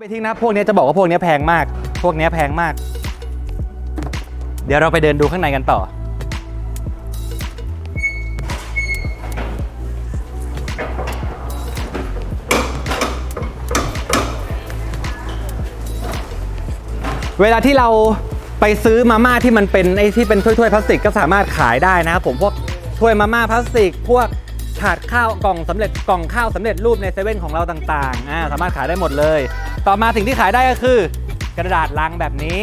ไปทิ้งนะพวกนี้จะบอกว่าพวกนี้แพงมาก พวกนี้แพงมาก เดี๋ยวเราไปเดินดูข้างในกันต่อ เวลาที่เราไปซื้อมาม่าที่มันเป็นไอ้ที่เป็นถ้วยๆพลาสติกก็สามารถขายได้นะครับผมพวกถ้วยมาม่าพลาสติก พวกถาดข้าวกล่องสำเร็จกล่องข้าวสำเร็จรูปในเซเว่นของเราต่างๆอ่าสามารถขายได้หมดเลย ต่อมาสิ่งที่ขายได้ก็คือ กระดาษลังแบบนี้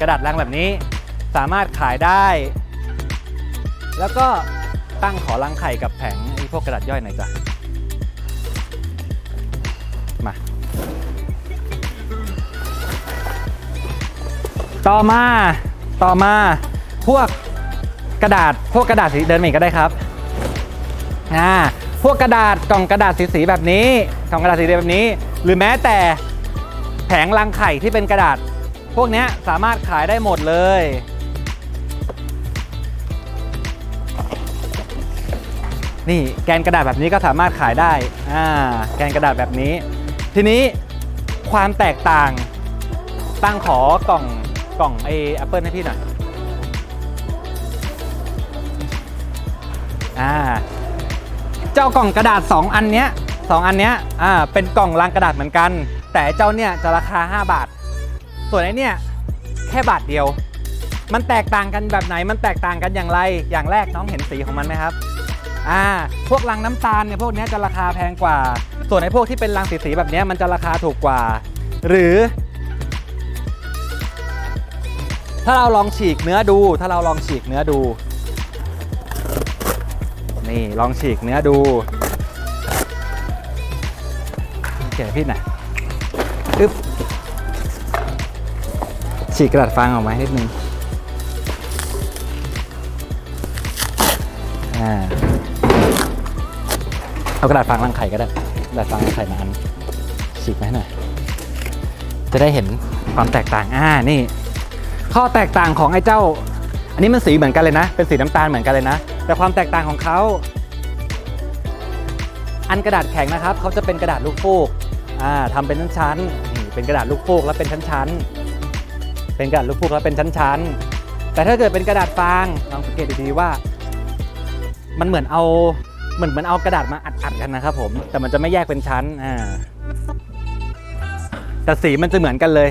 กระดาษลังแบบนี้สามารถขายได้ แล้วก็ตั้งขอลังไข่กับแผงไอ้พวกกระดาษย่อยหน่อยจ้ะมา ต่อมาต่อมาพวกกระดาษพวกกระดาษสีเดินมาอีกก็ได้ครับอ่าพวกกระดาษกล่องกระดาษสีๆแบบนี้กล่องกระดาษสีแบบนี้ หรือแม้แต่แผงรังไข่ที่เป็นกระดาษ พวกนี้สามารถขายได้หมดเลย นี่แกนกระดาษแบบนี้ก็สามารถขายได้อ่าแกนกระดาษแบบนี้ ทีนี้ความแตกต่างตั้งขอกล่องกล่องไอแอปเปิลให้พี่หน่อยอ่าเจ้ากล่องกระดาษ 2 อันเนี้ย สองอันเนี้ยอ่าเป็นกล่องลังกระดาษเหมือนกัน แต่เจ้าเนี่ยจะราคา 5 บาท ส่วนไอเนี่ยแค่บาทเดียว มันแตกต่างกันแบบไหนมันแตกต่างกันอย่างไรอย่างแรกน้องเห็นสีของมันไหมครับอ่าพวกลังน้ำตาลเนี่ยพวกเนี้ยจะราคาแพงกว่า ส่วนไอ้พวกที่เป็นลังสีๆแบบเนี้ยมันจะราคาถูกกว่า หรือ ถ้าเราลองฉีกเนื้อดู ถ้าเราลองฉีกเนื้อดู นี่ลองฉีกเนื้อดู เก๋พี่หน่อยอึ๊บฉีกกระดาษฟางออกมานิดนึงอ่าเอากระดาษฟางรังไข่ก็ได้กระดาษฟางรังไข่มาอันฉีกมาให้หน่อยจะได้เห็นความแตกต่างอ่านี่ ข้อแตกต่างของไอ้เจ้า อันนี้มันสีเหมือนกันเลยนะ เป็นสีน้ำตาลเหมือนกันเลยนะ แต่ความแตกต่างของเขาอันกระดาษแข็งนะครับเขาจะเป็นกระดาษลูกฟูก อ่าทำเป็นชั้นๆนี่เป็นกระดาษลูกฟูกแล้วเป็นชั้นๆเป็นกระดาษลูกฟูกแล้วเป็นชั้นๆแต่ถ้าเกิดเป็นกระดาษฟางลองสังเกตดีๆว่า มันเหมือนเอาเหมือนมือนเอากระดาษมาอัดๆกันนะครับผมแต่มันจะไม่แยกเป็นชั้นอ่าแต่สีมันจะเหมือนกันเลย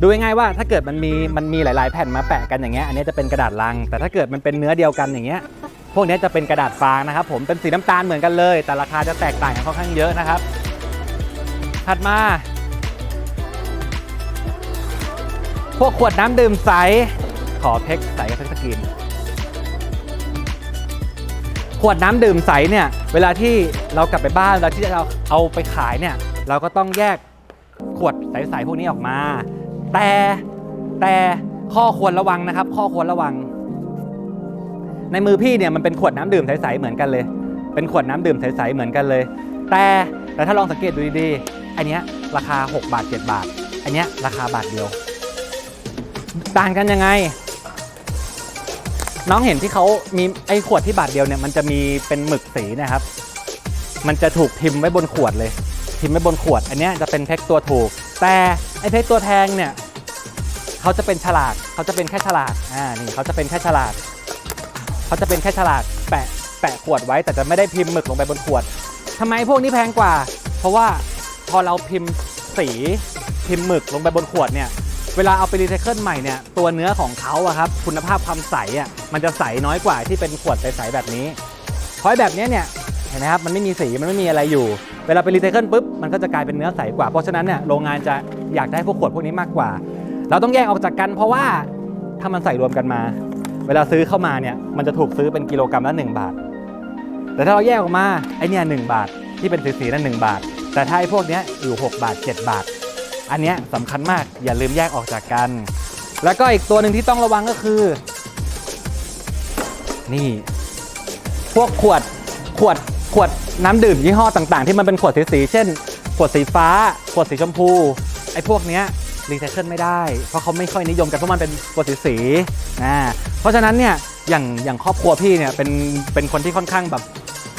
ดูง่ายๆว่าถ้าเกิดมันมีมันมีหลาย ๆ แผ่นมาแปะกันอย่างเงี้ยอันนี้จะเป็นกระดาษลัง แต่ถ้าเกิดมันเป็นเนื้อเดียวกันอย่างเงี้ยพวกนี้จะเป็นกระดาษฟางนะครับผมเป็นสีน้ำตาลเหมือนกันเลย แต่ราคาจะแตกต่างกันค่อนข้างเยอะนะครับ ถัดมา พวกขวดน้ำดื่มใส ขอเพ็กใสกับเพ็กสกรีนขวดน้ำดื่มใสเนี่ย เวลาที่เรากลับไปบ้านเวลาที่เราเอาไปขายเนี่ย เราก็ต้องแยกขวดใสๆพวกนี้ออกมา แต่แต่ข้อควรระวังนะครับ ข้อควรระวัง ในมือพี่เนี่ยมันเป็นขวดน้ำดื่มใสๆเหมือนกันเลย เป็นขวดน้ำดื่มใสๆเหมือนกันเลย แต่แต่ถ้าลองสังเกตดูดีๆ อันเนี้ยราคา 6 บาท 7 บาท อันเนี้ยราคาบาทเดียว ต่างกันยังไง น้องเห็นที่เขามีไอ้ขวดที่บาทเดียวเนี่ยมันจะมีเป็นหมึกสีนะครับ มันจะถูกพิมพ์ไว้บนขวดเลย พิมพ์ไว้บนขวด อันเนี้ยจะเป็นเพกตัวถูก แต่ไอ้เพกตัวแพงเนี่ยเขาจะเป็นฉลากเขาจะเป็นแค่ฉลากอ่านี่เขาจะเป็นแค่ฉลากเขาจะเป็นแค่ฉลากแปะแปะขวดไว้แต่จะไม่ได้พิมพ์หมึกลงไปบนขวดทำไมพวกนี้แพงกว่า เพราะว่า พอเราพิมพ์สีพิมพ์หมึกลงไปบนขวดเนี่ย เวลาเอาไปรีไซเคิลใหม่เนี่ย ตัวเนื้อของเขาอะครับ คุณภาพความใสอะมันจะใสน้อยกว่าที่เป็นขวดใสๆแบบนี้เพราะแบบเนี้ยเนี่ยเห็นไหมครับมันไม่มีสีมันไม่มีอะไรอยู่ เวลาไปรีไซเคิลปุ๊บมันก็จะกลายเป็นเนื้อใสกว่า เพราะฉะนั้นเนี่ยโรงงานจะอยากได้พวกขวดพวกนี้มากกว่า เราต้องแยกออกจากกัน เพราะว่าถ้ามันใส่รวมกันมา เวลาซื้อเข้ามาเนี่ยมันจะถูกซื้อเป็นกิโลกรัมละ1บาท แต่ถ้าเราแยกออกมาไอเนี่ยหบาทที่เป็นสีๆนั่น1บาท แต่ถ้าไอ้พวกนี้อยู่ 6 บาท 7 บาท อันเนี้ยสำคัญมากอย่าลืมแยกออกจากกัน แล้วก็อีกตัวหนึ่งที่ต้องระวังก็คือ นี่ พวกขวดขวดขวดน้ำดื่มยี่ห้อต่างๆ ที่มันเป็นขวดสีๆเช่น ขวดสีฟ้า ขวดสีชมพู ไอ้พวกเนี้ยรีไซเคิลไม่ได้ เพราะเขาไม่ค่อยนิยมกันเพราะมันเป็นขวดสีๆนะเพราะฉะนั้นเนี่ยอย่างอย่างครอบครัวพี่เนี่ยเป็นเป็นคนที่ค่อนข้างแบบ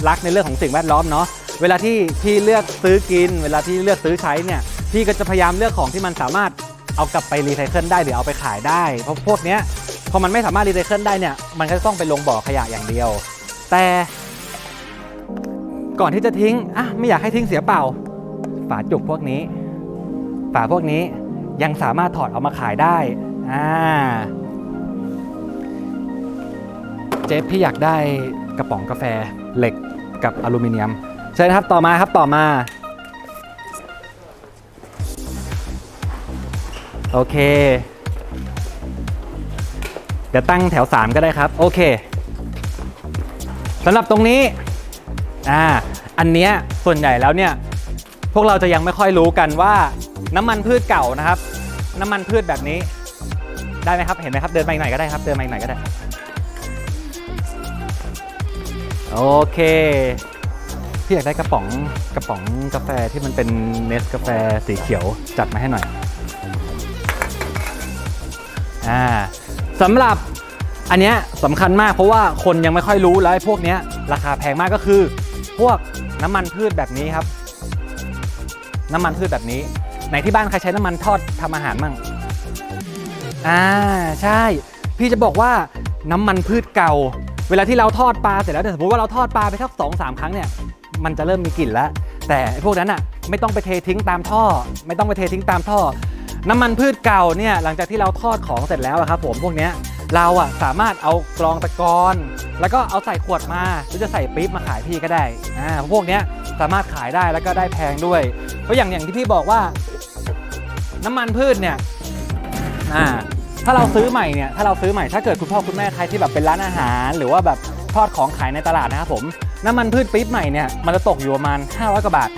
รักในเรื่องของสิ่งแวดล้อมเนาะ เวลาที่พี่เลือกซื้อกิน เวลาที่เลือกซื้อใช้เนี่ยพี่ก็จะพยายามเลือกของที่มันสามารถเอากลับไปรีไซเคิลได้หรือเอาไปขายได้ เพราะพวกเนี้ยพอมันไม่สามารถรีไซเคิลได้เนี่ยมันก็จะต้องไปลงบ่อขยะอย่างเดียว แต่ก่อนที่จะทิ้งอะไม่อยากให้ทิ้งเสียเปล่า ฝาจุกพวกนี้ ฝาพวกนี้ยังสามารถถอดเอามาขายได้อ่าเจฟพี่อยากได้กระป๋องกาแฟเหล็กกับอลูมิเนียม ชิญครับต่อมาครับต่อมา โอเค เดี๋ยวตั้งแถว 3 ก็ได้ครับ โอเคสำหรับตรงนี้ อ่า อันเนี้ยส่วนใหญ่แล้วเนี่ย พวกเราจะยังไม่ค่อยรู้กันว่าน้ำมันพืชเก่านะครับ น้ำมันพืชแบบนี้ ได้ไหมครับ เห็นไหมครับ เดินมาอีกหนก็ได้ครับ เดินมาอีกหนก็ได้ โอเค พี่อยากได้กระป๋องกระป๋องกาแฟที่มันเป็นเนสกาแฟสีเขียวจัดมาให้หน่อยอ่าสำหรับอันเนี้ยสำคัญมากเพราะว่าคนยังไม่ค่อยรู้แล้วไอ้พวกเนี้ยราคาแพงมากก็คือ พวกน้ำมันพืชแบบนี้ครับ น้ำมันพืชแบบนี้ ไหนที่บ้านใครใช้น้ำมันทอดทำอาหารมั่งอ่าใช่ พี่จะบอกว่าน้ำมันพืชเก่า เวลาที่เราทอดปลาเสร็จแล้วเนี่ยสมมติว่าเราทอดปลาไปสักสองสามครั้งเนี่ย มันจะเริ่มมีกลิ่นแล้ว แต่พวกนั้นอะไม่ต้องไปเททิ้งตามท่อ ไม่ต้องไปเททิ้งตามท่อ น้ำมันพืชเก่าเนี่ยหลังจากที่เราทอดของเสร็จแล้วครับผมพวกเนี้ยเราอะสามารถเอากรองตะกอนแล้วก็เอาใส่ขวดมาหรือจะใส่ปี๊บมาขายพี่ก็ได้อ่าพวกเนี้ยสามารถขายได้แล้วก็ได้แพงด้วยเพราะอย่างอย่างที่พี่บอกว่า น้ำมันพืชเนี่ยอ่าถ้าเราซื้อใหม่เนี่ยถ้าเราซื้อใหม่ถ้าเกิดคุณพ่อคุณแม่ใครที่แบบเป็นร้านอาหาร หรือว่าแบบ ทอดของขายในตลาดนะครับผมน้ำมันพืชปี๊บใหม่เนี่ยมันจะตกอยู่ประมาณ 500 กว่าบาท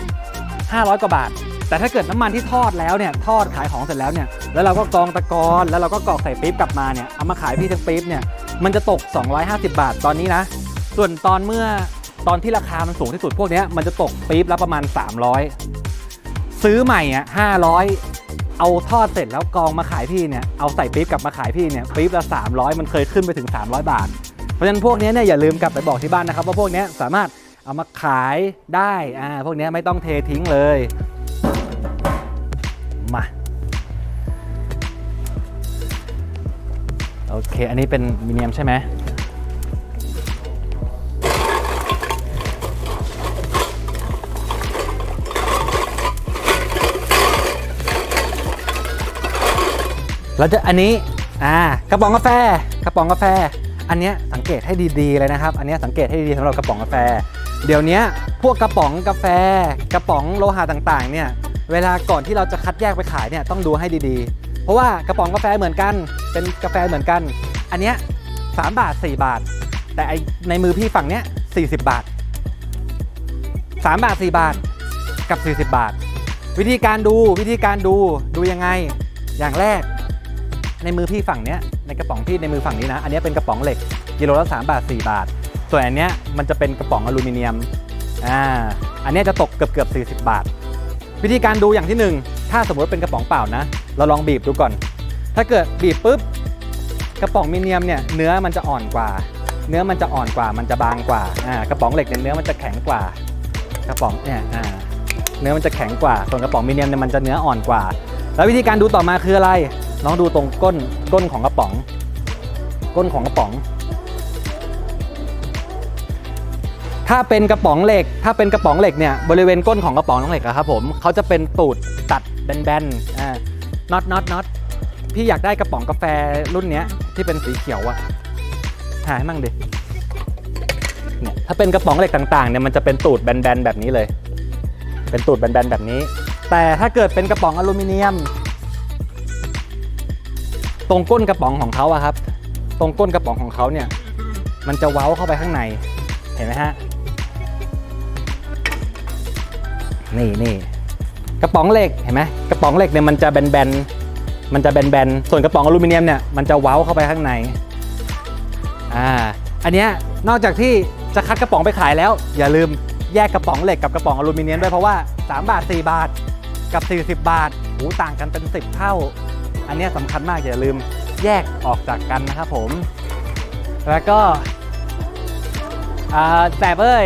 500 กว่าบาท แต่ถ้าเกิดน้ำมันที่ทอดแล้วเนี่ยทอดขายของเสร็จแล้วเนี่ยแล้วเราก็กองตะกอนแล้วเราก็กรอกใส่ปี๊บกลับมาเนี่ยเอามาขายพี่ทั้งปี๊บเนี่ยมันจะตก 250 บาทตอนนี้นะ ส่วนตอนเมื่อตอนที่ราคามันสูงที่สุดพวกนี้มันจะตกปี๊บละประมาณ 300 ซื้อใหม่อะ500 เอาทอดเสร็จแล้วกองมาขายพี่เนี่ยเอาใส่ปี๊บกลับมาขายพี่เนี่ยปี๊บละ300 มันเคยขึ้นไปถึง 300 บาท เพราะฉะนั้นพวกนี้เนี่ยอย่าลืมกลับไปบอกที่บ้านนะครับว่าพวกนี้สามารถเอามาขายได้อ่าพวกนี้ไม่ต้องเททิ้งเลยมาโอเค อันนี้เป็นมิเนียมใช่ไหมเราจะอันนี้ อ่า กระป๋องกาแฟ กระป๋องกาแฟ อันนี้สังเกตให้ดีๆเลยนะครับ อันนี้สังเกตให้ดีๆสำหรับกระป๋องกาแฟ เดี๋ยวนี้พวกกระป๋องกาแฟ กระป๋องโลหะต่างๆ เนี่ย เวลาก่อนที่เราจะคัดแยกไปขายเนี่ยต้องดูให้ดีๆ เพราะว่ากระป๋องกาแฟเหมือนกัน เป็นกาแฟเหมือนกัน อันนี้ย3บาท 4 บาท แต่ในมือพี่ฝั่งเนี้ย40 บาท 3 บาท 4 บาทกับ 40 บาท วิธีการดูวิธีการดูดูยังไงอย่างแรก ในมือพี่ฝั่งเนี้ยในกระป๋องพี่ในมือฝั่งนี้นะ อันนี้เป็นกระป๋องเหล็กกิโลละ3บาท 4 บาท ส่วนอันเนี้ยมันจะเป็นกระป๋องอลูมิเนียมอ่าอันเนี้ยจะตกเกือบเกือบ40 บาท วิธีการดูอย่างที่หนึ่งถ้าสมมติว่าเป็นกระป๋องเปล่านะ เราลองบีบดูก่อน ถ้าเกิดบีบปุ๊บกระป๋องมิเนียมเนี่ยเนื้อมันจะอ่อนกว่า เนื้อมันจะอ่อนกว่ามันจะบางกว่าอ่ากระป๋องเหล็กเนี่ยเนื้อมันจะแข็งกว่ากระป๋องเนี่ยอ่าเนื้อมันจะแข็งกว่าส่วนกระป๋องมิเนียมเนี่ยมันจะเนื้ออ่อนกว่า แล้ววิธีการดูต่อมาคืออะไร ลองดูตรงก้นก้นของกระป๋อง ก้นของกระป๋อง ถ้าเป็นกระป๋องเหล็ก ถ้าเป็นกระป๋องเหล็กเนี่ยบริเวณก้นของกระป๋องเหล็กอะครับผมเขาจะเป็นตูดตัดแบนๆอ่าน็อตน็อตน็อตพี่อยากได้กระป๋องกาแฟรุ่นเนี้ยที่เป็นสีเขียวอะหาให้มั่งดิเนี่ยถ้าเป็นกระป๋องเหล็กต่างๆเนี่ยมันจะเป็นตูดแบนๆแบบนี้เลย เป็นตูดแบนๆแบบนี้ แต่ถ้าเกิดเป็นกระป๋องอลูมิเนียม รงก้นกระป๋องของเขาอะครับ ตรงก้นกระป๋องของเขาเนี่ย มันจะเว้าเข้าไปข้างใน เห็นไหมฮะ นี่นี่กระป๋องเหล็กเห็นไหมกระป๋องเหล็กเนี่ยมันจะแบนๆ มันจะแบนๆ ส่วนกระป๋องอลูมิเนียมเนี่ยมันจะเว้าเข้าไปข้างใน อ่า อันเนี้ยนอกจากที่จะคัดกระป๋องไปขายแล้ว อย่าลืมแยกกระป๋องเหล็กกับกระป๋องอลูมิเนียมด้วยเพราะว่า 3 บาท 4 บาทกับ 40 บาทหูต่างกันเป็น 10 เท่า อันนี้สำคัญมากอย่าลืมแยกออกจากกันนะครับผม แล้วก็แสบเอ้ย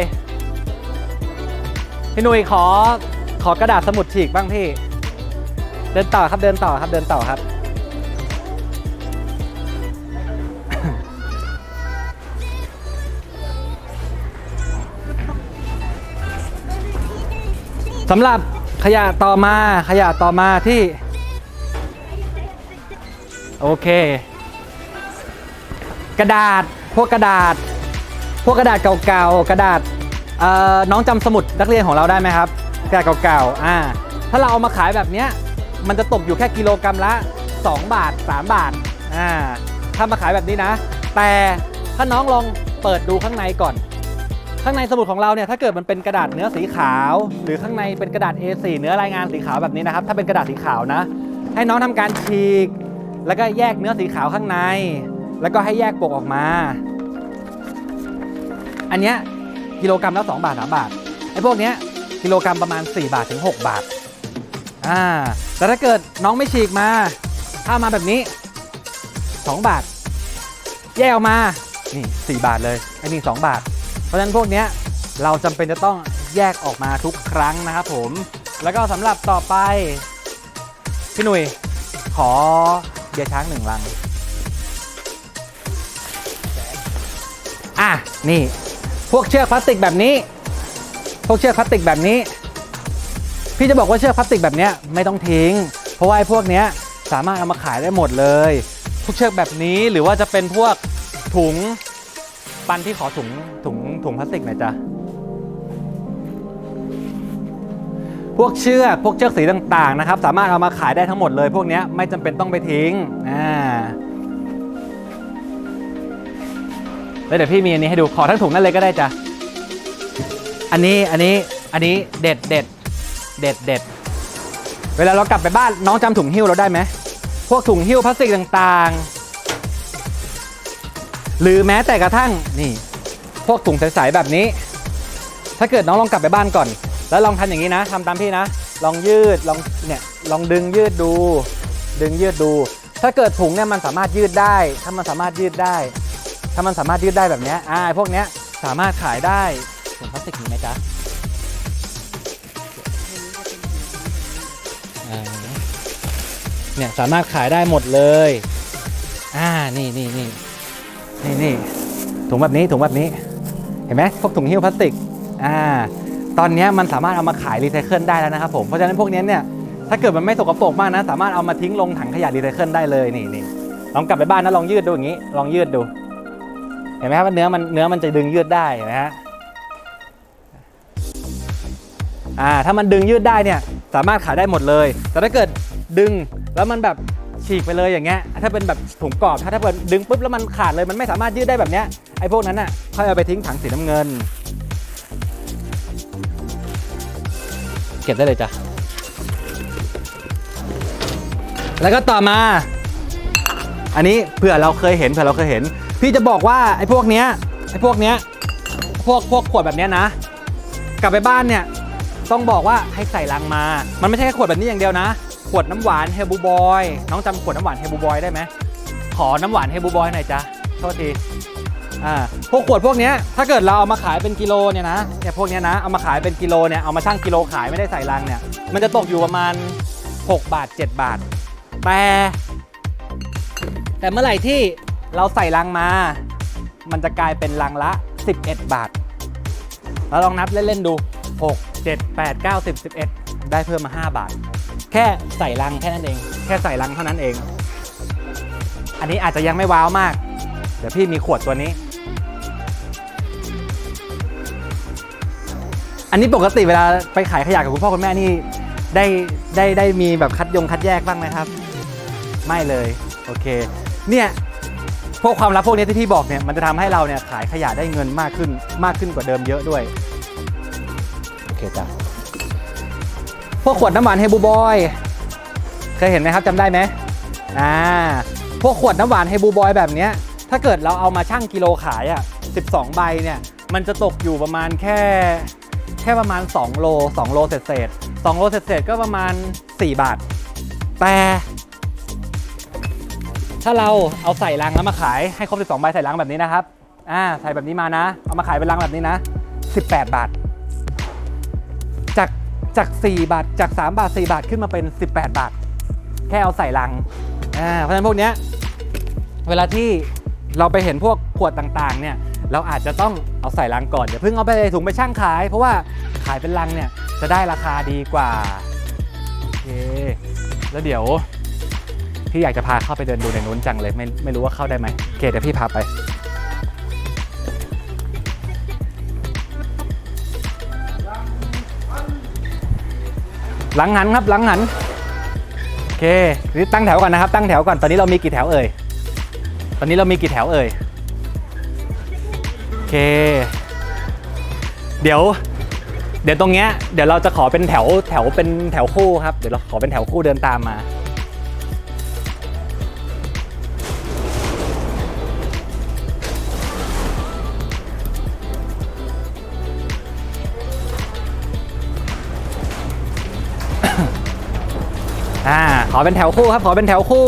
พี่นุยขอขอกระดาษสมุดฉีกบ้างพี่ เดินต่อครับเดินต่อครับเดินต่อครับ สำหรับขยะต่อมาขยะต่อมาที่ โอเค กระดาษพวกกระดาษ พวกกระดาษเก่าๆกระดาษเอ่อน้องจำสมุดนักเรียนของเราได้ไหมครับกระดาษเก่าๆอ่าถ้าเราเอามาขายแบบเนี้ยมันจะตกอยู่แค่กิโลกรัมละ 2 บาท 3 บาทอ่าถ้ามาขายแบบนี้นะ แต่ถ้าน้องลองเปิดดูข้างในก่อน ข้างในสมุดของเราเนี่ยถ้าเกิดมันเป็นกระดาษเนื้อสีขาว หรือข้างในเป็นกระดาษ A4 เนื้อรายงานสีขาวแบบนี้นะครับ ถ้าเป็นกระดาษสีขาวนะ ให้น้องทำการฉีก แล้วก็แยกเนื้อสีขาวข้างใน แล้วก็ให้แยกปกออกมา อันเนี้ยกิโลกรัมละ2บาท3บาทไอ้พวกเนี้ยกิโลกรัมประมาณ 4 บาทถึง 6 บาทอ่าแต่ถ้าเกิดน้องไม่ฉีกมา ถ้ามาแบบนี้ 2 บาท แยกออกมานี่4บาทเลยไอ้นี่2บาท เพราะฉะนั้นพวกเนี้ยเราจำเป็นจะต้องแยกออกมาทุกครั้งนะครับผม แล้วก็สำหรับต่อไป พี่หนุ่ยขอ บียร์ช้างหนึ่งลัง อะ นี่ พวกเชือกพลาสติกแบบนี้ พวกเชือกพลาสติกแบบนี้ พี่จะบอกว่าเชือกพลาสติกแบบนี้ไม่ต้องทิ้ง เพราะว่าไอ้พวกเนี้ยสามารถเอามาขายได้หมดเลย พวกเชือกแบบนี้หรือว่าจะเป็นพวกถุงปันที่ขอถุงถุงถุงพลาสติกหน่อยจ้ะ พวกเชือกพวกเชือกสีต่างๆนะครับ สามารถเอามาขายได้ทั้งหมดเลย พวกนี้ไม่จำเป็นต้องไปทิ้งอ่าแล้วเดี๋ยวพี่มีอันนี้ให้ดูขอทั้งถุงนั่นเลยก็ได้จ้ะอันนี้อันนี้อันนี้เด็ดเด็ดเด็ดเด็ดเวลาเรากลับไปบ้านน้องจำถุงหิ้วเราได้ไหมพวกถุงหิ้วพลาสติกต่างๆ หรือแม้แต่กระทั่งนี่ พวกถุงใสๆแบบนี้ ถ้าเกิดน้องลองกลับไปบ้านก่อน แล้วลองทำอย่างนี้นะทำตามพี่นะ ลองยืดลองเนี่ยลองดึงยืดดู ดึงยืดดู ถ้าเกิดถุงเนี่ยมันสามารถยืดได้ ถ้ามันสามารถยืดได้ ถ้ามันสามารถยืดได้แบบนี้อ่าพวกเนี้ยสามารถขายได้ถุงพลาสติกมีไหมจ๊ะเนี่ยสามารถขายได้หมดเลยอ่านี่นี่นี่นี่นี่ถุงแบบนี้ถุงแบบนี้ เห็นไหมพวกถุงหิ้วพลาสติกอ่า ตอนนี้มันสามารถเอามาขายรีไซเคิลได้แล้วนะครับผม เพราะฉะนั้นพวกนี้เนี่ยถ้าเกิดมันไม่สกปรกมากนะ สามารถเอามาทิ้งลงถังขยะรีไซเคิลได้เลยนี่นี่ลองกลับไปบ้านนะลองยืดดูอย่างนี้ ลองยืดดู เห็นไหมครับว่าเนื้อมันเนื้อมันจะดึงยืดได้เห็นไหมฮะอ่าถ้ามันดึงยืดได้เนี่ยสามารถขายได้หมดเลย แต่ถ้าเกิดดึงแล้วมันแบบฉีกไปเลยอย่างเงี้ยถ้าเป็นแบบถุงกรอบถ้าถ้าเกิดดึงปุ๊บแล้วมันขาดเลยมันไม่สามารถยืดได้แบบเนี้ยไอ้พวกนั้นน่ะค่อยเอาไปทิ้งถังสีน้ำเงิน เก็บได้เลยจ้ะ แล้วก็ต่อมา อันนี้เผื่อเราเคยเห็นเผื่อเราเคยเห็น พี่จะบอกว่าไอ้พวกเนี้ยไอ้พวกเนี้ยพวกพวกขวดแบบเนี้ยนะ กลับไปบ้านเนี่ยต้องบอกว่าให้ใส่ลังมา มันไม่ใช่แค่ขวดแบบนี้อย่างเดียวนะ ขวดน้ำหวานเฮบูบอย น้องจำขวดน้ำหวานเฮบูบอยได้ไหม ขอน้ำหวานเฮบูบอยหน่อยจ้ะ โทษที อ่าพวกขวดพวกเนี้ยถ้าเกิดเราเอามาขายเป็นกิโลเนี่ยนะเนี่ยพวกเนี้ยนะเอามาขายเป็นกิโลเนี่ยเอามาชั่งกิโลขายไม่ได้ใส่ลังเนี่ยมันจะตกอยู่ประมาณ 6 บาท 7 บาท แต่ แต่เมื่อไหร่ที่เราใส่ลังมา มันจะกลายเป็นลังละ 11 บาท เราลองนับเล่นๆดู 6 7 8 9 10 11 ได้เพิ่มมา 5 บาท แค่ใส่ลังแค่นั้นเอง แค่ใส่ลังเท่านั้นเอง อันนี้อาจจะยังไม่ว้าวมาก เดี๋ยวพี่มีขวดตัวนี้ อันนี้ปกติเวลาไปขายขยะกับคุณพ่อคุณแม่นี่ได้ได้ได้มีแบบคัดยงคัดแยกบ้างไหมครับ ไม่เลยโอเคเนี่ยพวกความลับพวกนี้ที่พี่บอกเนี่ยมันจะทำให้เราเนี่ยขายขยะได้เงินมากขึ้นมากขึ้นกว่าเดิมเยอะด้วยโอเคจ้ะพวกขวดน้ำหวานเฮบูบอยเคยเห็นไหมครับจำได้ไหมอ่าพวกขวดน้ำหวานเฮบูบอยแบบเนี้ยถ้าเกิดเราเอามาชั่งกิโลขายอะ12 ใบเนี่ยมันจะตกอยู่ประมาณแค่ ค่ประมาณ 2 โล 2 โลเศษเศษ2โลเศษเศษก็ประมาณ 4 บาท แต่ ถ้าเราเอาใส่ลังแล้วมาขายให้ครบ 12 ใบใส่ลังแบบนี้นะครับ อ่า ใส่แบบนี้มานะ เอามาขายเป็นลังแบบนี้นะ 18 บาท จากจาก 4 บาท จาก 3 บาท 4 บาทขึ้นมาเป็น 18 บาท แค่เอาใส่ลัง อ่า เพราะฉะนั้นพวกเนี้ย เวลาที่ เราไปเห็นพวกขวดต่างๆเนี่ยเราอาจจะต้องเอาใส่ลังก่อนอย่าเพิ่งเอาไปในถุงไปช่างขาย เพราะว่าขายเป็นลังเนี่ยจะได้ราคาดีกว่าโอเคแล้วเดี๋ยวพี่อยากจะพาเข้าไปเดินดูในนู้นจังเลยไม่ไม่รู้ว่าเข้าได้ไหมโอเคเดี๋ยวพี่พาไปหลังหันครับหลังหันโอเคนี่ตั้งแถวก่อนนะครับ ตั้งแถวก่อนตอนนี้เรามีกี่แถวเอ่ย ตอนนี้เรามีกี่แถวเอ่ย โอเค เดี๋ยว เดี๋ยวตรงเนี้ยเดี๋ยวเราจะขอเป็นแถวแถวเป็นแถวคู่ครับ เดี๋ยวเราขอเป็นแถวคู่เดินตามมา อ่า ขอเป็นแถวคู่ครับ ขอเป็นแถวคู่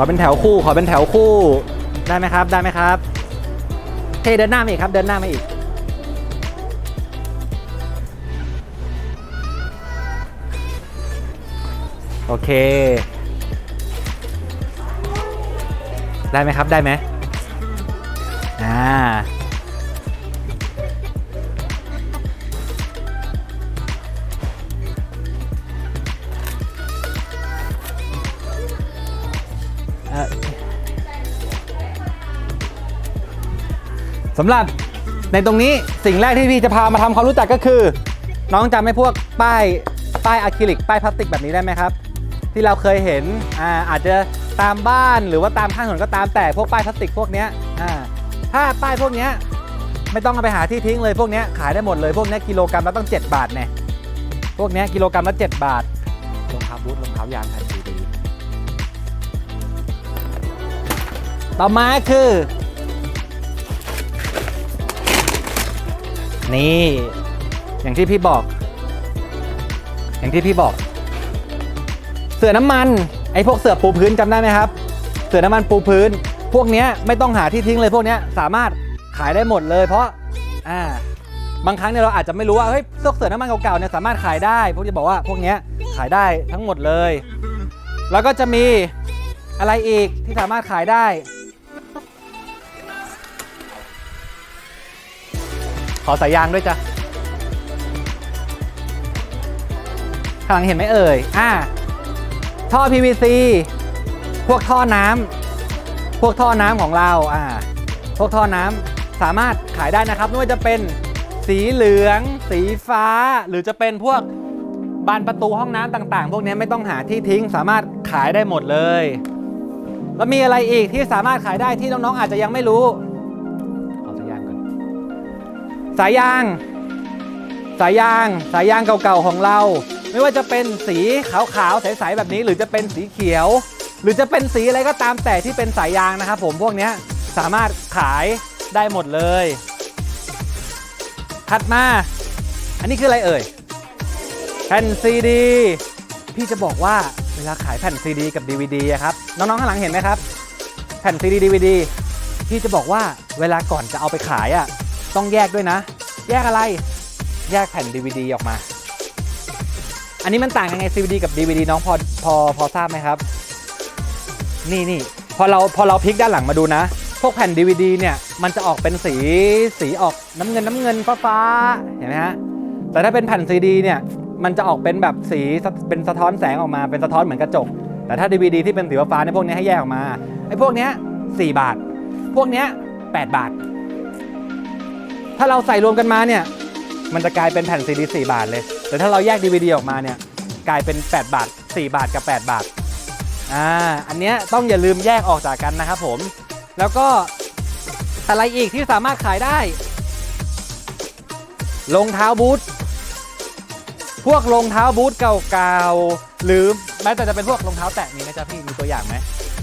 อเป็นแถวคู่ ขอเป็นแถวคู่ ได้ไหมครับ ได้ไหมครับ เทเดินหน้ามาอีกครับ เดินหน้ามาอีก โอเค ได้ไหมครับ ได้ไหมอ่า สำหรับในตรงนี้สิ่งแรกที่พี่จะพามาทำความรู้จักก็คือ น้องจำไอ้พวกป้ายป้ายอะคริลิกป้ายพลาสติกแบบนี้ได้ไหมครับ ที่เราเคยเห็นอ่าอาจจะตามบ้านหรือว่าตามข้างถนนก็ตามแต่พวกป้ายพลาสติกพวกเนี้ยอ่าถ้าป้ายพวกเนี้ยไม่ต้องเอาไปหาที่ทิ้งเลยพวกเนี้ยขายได้หมดเลยพวกเนี้ยกิโลกรัมละต้อง 7 บาทแน่พวกเนี้ยกิโลกรัมละ7บาทรองเท้าบูทรองเท้ายางแผ่นดีๆต่อมาคือ นี่ อย่างที่พี่บอก อย่างที่พี่บอก เสือน้ำมัน ไอ้พวกเสือปูพื้นจำได้ไหมครับ เสือน้ำมันปูพื้น พวกเนี้ยไม่ต้องหาที่ทิ้งเลยพวกเนี้ยสามารถขายได้หมดเลย เพราะอ่าบางครั้งเนี่ยเราอาจจะไม่รู้ว่าเฮ้ยพวกเสือน้ำมันเก่าๆเนี่ยสามารถขายได้พวกจะบอกว่าพวกเนี้ยขายได้ทั้งหมดเลย แล้วก็จะมีอะไรอีกที่สามารถขายได้ อสายยางด้วยจ้ะข้างหลังเห็นไหมเอ่ย อ่า ท่อ PVC พวกท่อน้ำพวกท่อน้ำของเรา อ่า พวกท่อน้ำสามารถขายได้นะครับไม่ว่าจะเป็นสีเหลือง สีฟ้า หรือจะเป็นพวกบานประตูห้องน้ำต่าง ๆ พวกนี้ไม่ต้องหาที่ทิ้ง สามารถขายได้หมดเลย แล้วมีอะไรอีกที่สามารถขายได้ที่น้องๆอาจจะยังไม่รู้ สายยาง สายยาง สายยางเก่าๆของเรา ไม่ว่าจะเป็นสีขาวๆใสๆแบบนี้ หรือจะเป็นสีเขียว หรือจะเป็นสีอะไรก็ตามแต่ที่เป็นสายยางนะครับผมพวกนี้สามารถขายได้หมดเลยถัดมา อันนี้คืออะไรเอ่ย แผ่นซีดี พี่จะบอกว่าเวลาขายแผ่นซีดีกับ DVD อะครับ น้องๆข้างหลังเห็นไหมครับ แผ่นซีดี DVD พี่จะบอกว่าเวลาก่อนจะเอาไปขายอะ ต้องแยกด้วยนะ แยกอะไร แยกแผ่น DVD ออกมา อันนี้มันต่างยังไง CVD กับ DVD น้องพอพอพอทราบไหมครับ นี่นี่พอเราพอเราพลิกด้านหลังมาดูนะ พวกแผ่น DVD เนี่ย มันจะออกเป็นสีสีออกน้ำเงินน้ำเงินฟ้าฟ้าเห็นไหมฮะ แต่ถ้าเป็นแผ่น CD เนี่ย มันจะออกเป็นแบบสีเป็นสะท้อนแสงออกมา เป็นสะท้อนเหมือนกระจก แต่ถ้า DVD ที่เป็นสีฟ้าๆเนี่ยพวกนี้ให้แยกออกมา ไอ้พวกเนี้ย4บาท พวกเนี้ย8บาท ถ้าเราใส่รวมกันมาเนี่ย มันจะกลายเป็นแผ่นซีดี4บาทเลย แต่ถ้าเราแยก DVD ออกมาเนี่ย กลายเป็น 8 บาท 4 บาทกับ 8 บาท อ่า อันเนี้ยต้องอย่าลืมแยกออกจากกันนะครับผม แล้วก็อะไรอีกที่สามารถขายได้รองเท้าบูท พวกรองเท้าบูทเก่าๆ หรือแม้แต่จะเป็นพวกรองเท้าแตะมีไหมจ๊ะพี่ มีตัวอย่างไหม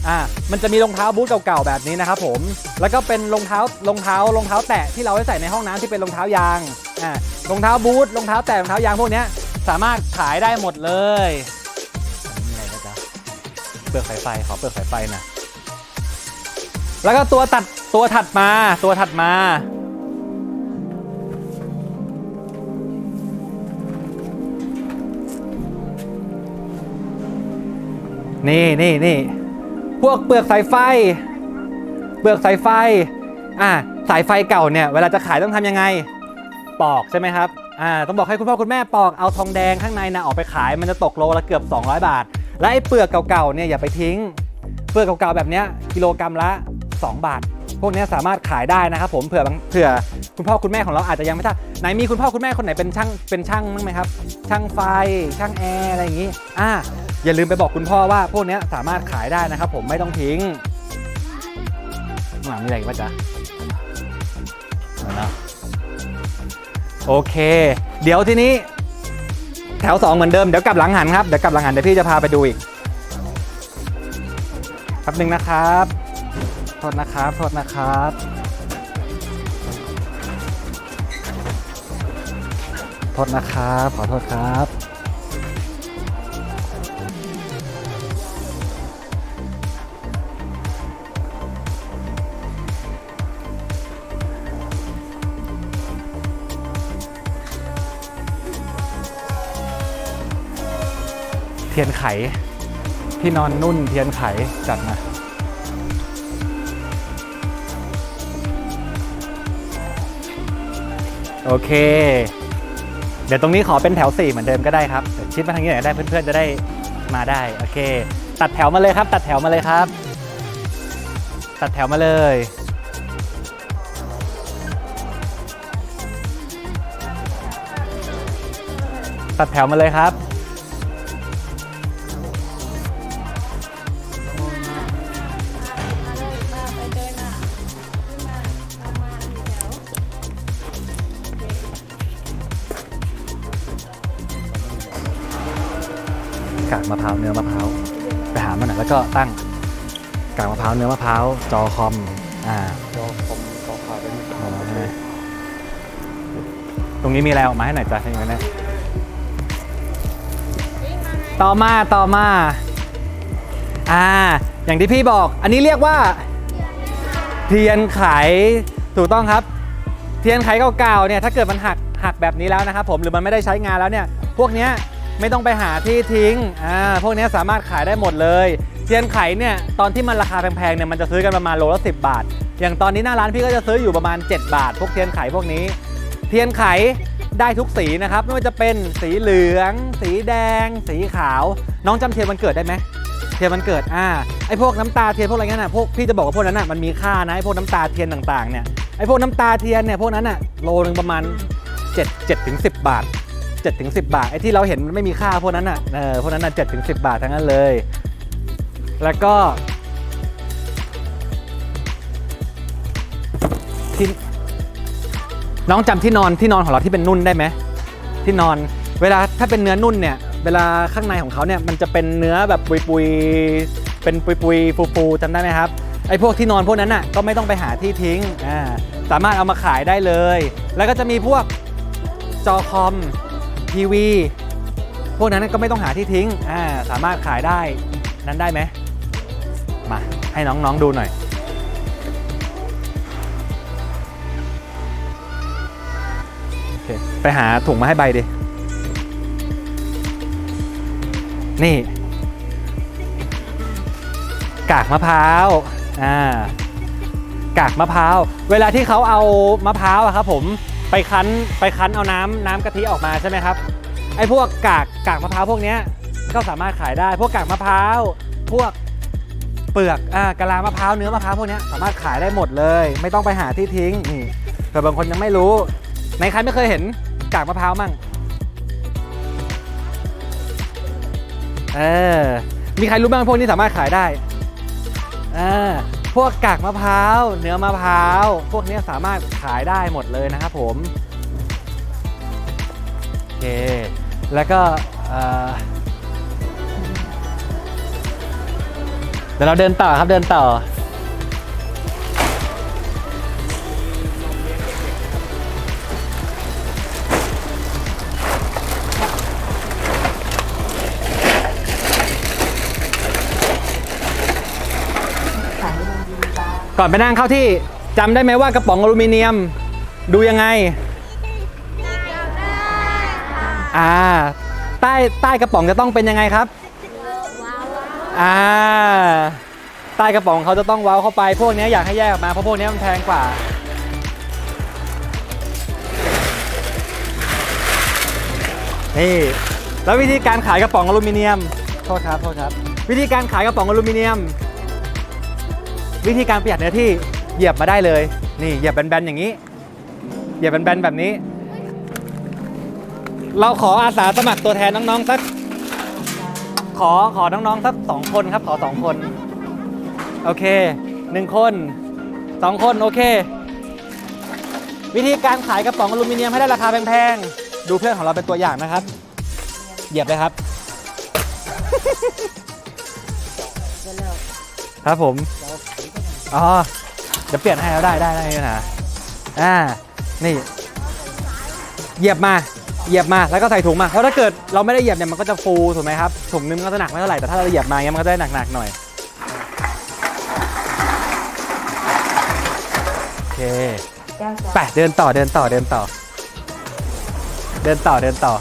อ่ามันจะมีรองเท้าบูทเก่าๆแบบนี้นะครับผม แล้วก็เป็นรองเท้ารองเท้ารองเท้าแตะที่เราไว้ใส่ในห้องน้ำที่เป็นรองเท้ายางอ่ารองเท้าบูทรองเท้าแตะรองเท้ายางพวกนี้สามารถขายได้หมดเลยอันนี้มีอะไรนะจ๊ะเปลือกสายไฟขอเปลือกสายไฟหนะแล้วก็ตัวตัดตัวถัดมาตัวถัดมานี่นี่นี่ พวกเปลือกสายไฟ เปลือกสายไฟอ่าสายไฟเก่าเนี่ยเวลาจะขายต้องทำยังไง ปอกใช่ไหมครับอ่าต้องบอกให้คุณพ่อคุณแม่ปอกเอาทองแดงข้างในนะออกไปขายมันจะตกโลละเกือบ 200 บาท และไอ้เปลือกเก่าๆเนี่ยอย่าไปทิ้ง เปลือกเก่าๆแบบเนี้ยกิโลกรัมละ 2 บาท พวกนี้สามารถขายได้นะครับผมเผื่อเผื่อ คุณพ่อคุณแม่ของเราอาจจะยังไม่ทราบไหนมีคุณพ่อคุณแม่คนไหนเป็นช่างเป็นช่างบ้างไหมครับช่างไฟช่างแอร์อะไรอย่างงี้อ่าอย่าลืมไปบอกคุณพ่อว่าพวกนี้สามารถขายได้นะครับ ผมไม่ต้องทิ้งหลังมีอะไรอีกปะจ๊ะเอานะโอเค เดี๋ยวทีนี้ แถว 2 เหมือนเดิม เดี๋ยวกลับหลังหันครับ เดี๋ยวกลับหลังหันเดี๋ยวพี่จะพาไปดูอีกแป๊บหนึ่งนะครับ โทษนะครับ โทษนะครับ โทษนะครับ ขอโทษครับ เทียนไขที่นอนนุ่นเทียนไขจัดมาโอเค เดี๋ยวตรงนี้ขอเป็นแถว 4 เหมือนเดิมก็ได้ครับชิดมาทางนี้หน่อยได้เพื่อนๆจะได้มาได้โอเค ตัดแถวมาเลยครับ ตัดแถวมาเลยครับ ตัดแถวมาเลยตัดแถวมาเลยครับ ร้าวเนื้อมะพร้าวจอคอมอ่าจอคอมจอขาดเป็นเอามาให้ตรงนี้มีอะไรออกมาให้หน่อยจ้ะอย่างนั้นนะต่อมาต่อมาอ่าอย่างที่พี่บอก อันนี้เรียกว่า เทียนไขถูกต้องครับ เทียนไขเก่าๆเนี่ยถ้าเกิดมันหักหักแบบนี้แล้วนะครับผมหรือมันไม่ได้ใช้งานแล้วเนี่ยพวกเนี้ยไม่ต้องไปหาที่ทิ้งอ่าพวกเนี้ยสามารถขายได้หมดเลย เทียนไขเนี่ยตอนที่มันราคาแพงๆเนี่ยมันจะซื้อกันประมาณโลละ10 บาท อย่างตอนนี้หน้าร้านพี่ก็จะซื้ออยู่ประมาณ 7 บาท พวกเทียนไขพวกนี้ เทียนไขได้ทุกสีนะครับไม่ว่าจะเป็นสีเหลือง สีแดง สีขาว น้องจำเทียนวันเกิดได้ไหมเทียนมันเกิดอ่าไอพวกน้ำตาเทียนพวกอะไรเงี้ยน่ะพวกพี่จะบอกว่าพวกนั้นน่ะมันมีค่านะไอพวกน้ำตาเทียนต่างๆเนี่ยไอพวกน้ำตาเทียนเนี่ยพวกนั้นน่ะโลนึงประมาณ7 7ถึง10 บาท7ถึง10 บาทไอที่เราเห็นมันไม่มีค่าพวกนั้นน่ะเออพวกนั้นน่ะ7ถึง10 บาททั้งนั้นเลย แล้วก็ที่น้องจำที่นอนที่นอนของเราที่เป็นนุ่นได้ไหมที่นอนเวลาถ้าเป็นเนื้อนุ่นเนี่ยเวลาข้างในของเขาเนี่ยมันจะเป็นเนื้อแบบปุยๆเป็นปุยๆฟูๆจำได้ไหมครับไอ้พวกที่นอนพวกนั้นน่ะก็ไม่ต้องไปหาที่ทิ้งอ่าสามารถเอามาขายได้เลย แล้วก็จะมีพวกจอคอมทีวีพวกนั้นก็ไม่ต้องหาที่ทิ้งอ่าสามารถขายได้นั้นได้ไหม มาให้น้องๆดูหน่อยโอเคไปหาถุงมาให้ใบดิ นี่ กากมะพร้าว อ่า กากมะพร้าว เวลาที่เขาเอามะพร้าวอะครับผมไปคั้นไปคั้นเอาน้ำน้ำกะทิออกมาใช่ไหมครับไอ้พวกกากกากมะพร้าวพวกเนี้ยก็สามารถขายได้ พวกกากมะพร้าว พวก เปลือกอ่ากะลามะพร้าวเนื้อมะพร้าวพวกเนี้ยสามารถขายได้หมดเลย ไม่ต้องไปหาที่ทิ้งนี่เผื่อบางคนยังไม่รู้ในใครไม่เคยเห็นกากมะพร้าวมั่งเออมีใครรู้บ้างพวกนี้สามารถขายได้เออพวกกากมะพร้าวเนื้อมะพร้าวพวกนี้สามารถขายได้หมดเลยนะครับผมโอเคแล้วก็เอ่อ เดี๋ยวเราเดินต่อครับเดินต่อ ก่อนไปนั่งเข้าที่จำได้ไหมว่ากระป๋องอลูมิเนียม ดูยังไง อ่า ใต้ใต้กระป๋องจะต้องเป็นยังไงครับ อ่าใต้กระป๋องเขาจะต้องว้าเข้าไป พวกนี้อยากให้แยกออกมาเพราะพวกนี้มันแพงกว่า นี่ แล้ววิธีการขายกระป๋องอลูมิเนียม โทษครับโทษครับ วิธีการขายกระป๋องอลูมิเนียม วิธีการประหยัดเนื้อที่เหยียบมาได้เลย นี่เหยียบแบนๆอย่างนี้ เหยียบแบนๆแบบนี้ เราขออาสาสมัครตัวแทนน้องๆสัก ขอขอน้องๆสักสองคนครับขอสองคน โอเคหนึ่งคนสองคนโอเค วิธีการขายกระป๋องอลูมิเนียมให้ได้ราคาแพงๆ ดูเพื่อนของเราเป็นตัวอย่างนะครับ เหยียบเลยครับ ครับผมอ๋อเดี๋ยวเปลี่ยนให้แล้วได้ได้ได้ไม่มีปัญหาอ่านี่ เหยียบมา เหยียบมาแล้วก็ใส่ถุงมาเพราะถ้าเกิดเราไม่ได้เหยียบเนี่ยมันก็จะฟูถูกไหมครับถุงนึงมันก็จะหนักไม่เท่าไหร่แต่ถ้าเราเหยียบมาเงี้ยมันก็จะได้หนักๆหน่อยโอเคไปเดินต่อเดินต่อเดินต่อ เดินต่อเดินต่อ